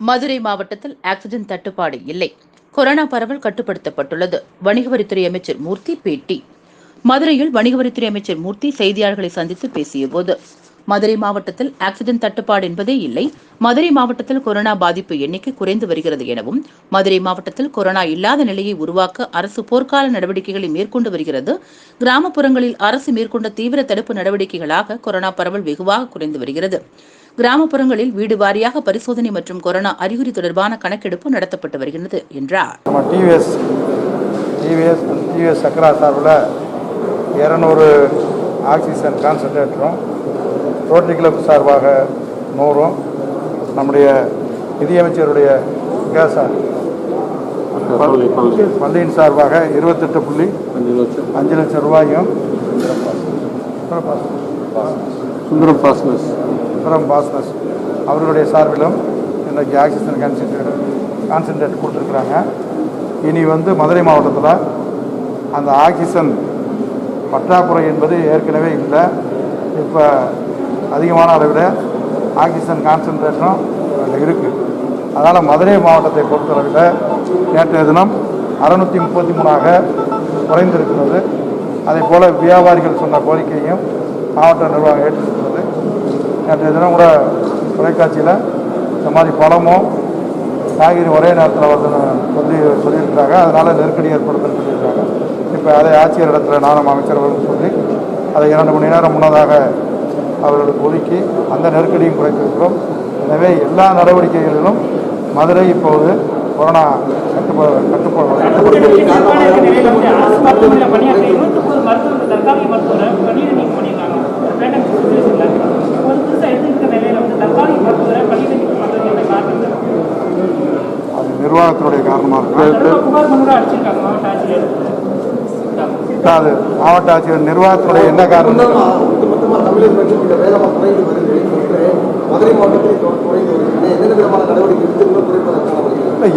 மதுரை மாவட்டத்தில் ஆக்சிஜன் தட்டுப்பாடு இல்லை. கொரோனா பரவல் கட்டுப்படுத்தப்பட்டுள்ளது. வணிக வரித்துறை அமைச்சர் மூர்த்தி பேட்டி. மதுரையில் வணிக வரித்துறை அமைச்சர் மூர்த்தி செய்தியாளர்களை சந்தித்து பேசியபோது மதுரை மாவட்டத்தில் ஆக்சிஜன் தட்டுப்பாடு என்பதே இல்லை. மதுரை மாவட்டத்தில் கொரோனா பாதிப்பு எண்ணிக்கை குறைந்து வருகிறது எனவும் மதுரை மாவட்டத்தில் கொரோனா இல்லாத நிலையை உருவாக்க அரசு போர்க்கால நடவடிக்கைகளை மேற்கொண்டு வருகிறது. கிராமப்புறங்களில் அரசு மேற்கொண்ட தீவிர தடுப்பு நடவடிக்கைகளாக கொரோனா பரவல் வெகுவாக குறைந்து வருகிறது. கிராமப்புறங்களில் வீடு வாரியாக பரிசோதனை மற்றும் கொரோனா அறிகுறி தொடர்பான கணக்கெடுப்பு நடத்தப்பட்டு வருகிறது என்றார். டிவிஎஸ் டிவிஎஸ் சக்கரா சார்பில் இரநூறு ஆக்சிஜன் கான்சன்ட்ரேட்டரும் ரோட்டரி கிளப் சார்பாக நூறும் நம்முடைய நிதியமைச்சருடைய பள்ளி பள்ளியின் சார்பாக இருபத்தெட்டு புள்ளி அஞ்சு லட்சம். அஞ்சு லட்சம் ரூபாயும் சுந்தரம் பாஸ்னஸ் சுந்தரம் பாஸ்னஸ் அவர்களுடைய சார்பிலும் இன்றைக்கி ஆக்சிஜன் கான்சன்ட்ரேட் கான்சன்ட்ரேட் கொடுத்துருக்குறாங்க. இனி வந்து மதுரை மாவட்டத்தில் அந்த ஆக்சிஜன் பற்றாக்குறை என்பது ஏற்கனவே இல்லை. இப்போ அதிகமான அளவில் ஆக்சிஜன் கான்சன்ட்ரேஷனும் இருக்குது அதனால் மதுரை மாவட்டத்தை பொறுத்தளவில் நேற்றைய தினம் அறுநூற்றி முப்பத்தி மூணாக குறைந்திருக்கிறது. அதே போல் வியாபாரிகள் சொன்ன கோரிக்கையும் மாவட்ட நிர்வாகம் ஏற்றிருக்கிறது நேற்றைய தினம் கூட தொலைக்காட்சியில் இந்த மாதிரி பழமும் காய்கறி ஒரே நேரத்தில் வருதுன்னு சொல்லி சொல்லியிருக்கிறாங்க. அதனால் நெருக்கடி ஏற்படுதுன்னு சொல்லியிருக்காங்க இப்போ அதை ஆட்சியர் இடத்துல நானும் அமைச்சர்களும் சொல்லி அதை இரண்டு மணி நேரம் முன்னதாக அவர்களுக்கு ஒதுக்கி அந்த நெருக்கடியும் குறைத்திருக்கிறோம். எனவே எல்லா நடவடிக்கைகளிலும் மதுரை இப்போது கொரோனா கட்டுப்பாடு கட்டுப்பாடு அது நிர்வாகத்தினுடைய காரணமாக இருக்கு புகார் மனுவாக அடிச்சிருக்காங்க மாவட்ட ஆட்சியர் அது மாவட்ட ஆட்சியர் நிர்வாகத்தினுடைய என்ன காரணம்?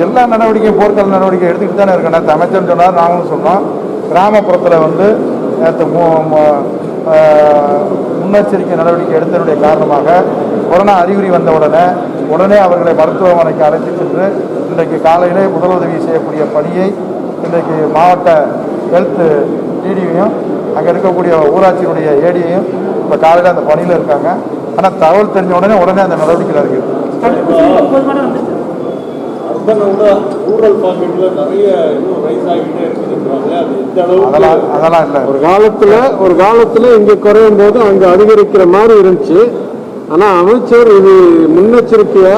எல்லா நடவடிக்கையும் போர்க்கால நடவடிக்கை எடுத்துக்கிட்டு தானே இருக்கணும் நேற்று அமைச்சர் சொன்னார் நாங்களும் சொன்னோம். கிராமப்புறத்தில் வந்து நேற்று முன்னெச்சரிக்கை நடவடிக்கை எடுத்ததனுடைய காரணமாக கொரோனா அறிகுறி வந்த உடனே உடனே அவர்களை மருத்துவமனைக்கு அழைத்து சென்று இன்றைக்கு காலையிலே முதலுதவி செய்யக்கூடிய பணியை இன்றைக்கு மாவட்ட ஹெல்த் டிடியும் அங்கே இருக்கக்கூடிய ஊராட்சியினுடைய ஏடியையும் இப்போ காலையில் அந்த பணியில் இருக்காங்க. ஆனால் தகவல் தெரிஞ்ச உடனே உடனே அந்த நடவடிக்கையில் இருக்குது அதெல்லாம் அதெல்லாம் இல்லை. ஒரு காலத்துல ஒரு காலத்துல இங்க குறையும் போது அங்க அதிகரிக்கிற மாதிரி இருந்துச்சு. ஆனா அமைச்சர் இது முன்னெச்சரிக்கையா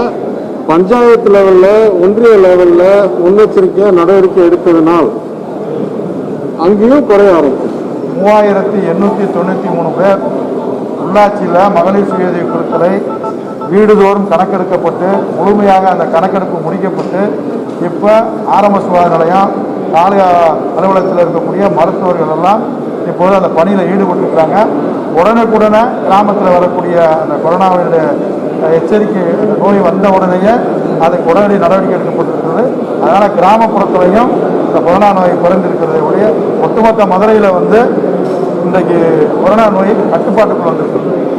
பஞ்சாயத்து லெவல்ல ஒன்றிய லெவல்ல முன்னெச்சரிக்கையா நடவடிக்கை எடுத்ததனால் அங்கேயும் குறைய ஆரம்பிச்சு. மூவாயிரத்தி எண்ணூற்றி தொண்ணூற்றி மூணு பேர் உள்ளாட்சியில் மகளிர் சுயதை குழுக்களை வீடுதோறும் கணக்கெடுக்கப்பட்டு முழுமையாக அந்த கணக்கெடுப்பு முடிக்கப்பட்டு இப்போ ஆரம்ப சுகாதார நிலையம் காலைய அலுவலகத்தில் இருக்கக்கூடிய மருத்துவர்கள் எல்லாம் இப்போது அந்த பணியில் ஈடுபட்டிருக்கிறாங்க. உடனுக்குடனே கிராமத்தில் வரக்கூடிய அந்த கொரோனாவுடைய எச்சரிக்கை நோய் வந்த உடனேயே அதுக்கு உடனடி நடவடிக்கை எடுக்கப்பட்டிருக்கிறது. அதனால் கிராமப்புறத்துலையும் இந்த கொரோனா நோய் குறைந்திருக்கிறதை ஒழிய ஒட்டுமொத்த மதுரையில் வந்து இன்றைக்கு கொரோனா நோய் கட்டுப்பாட்டுக்குள் வந்திருக்கு.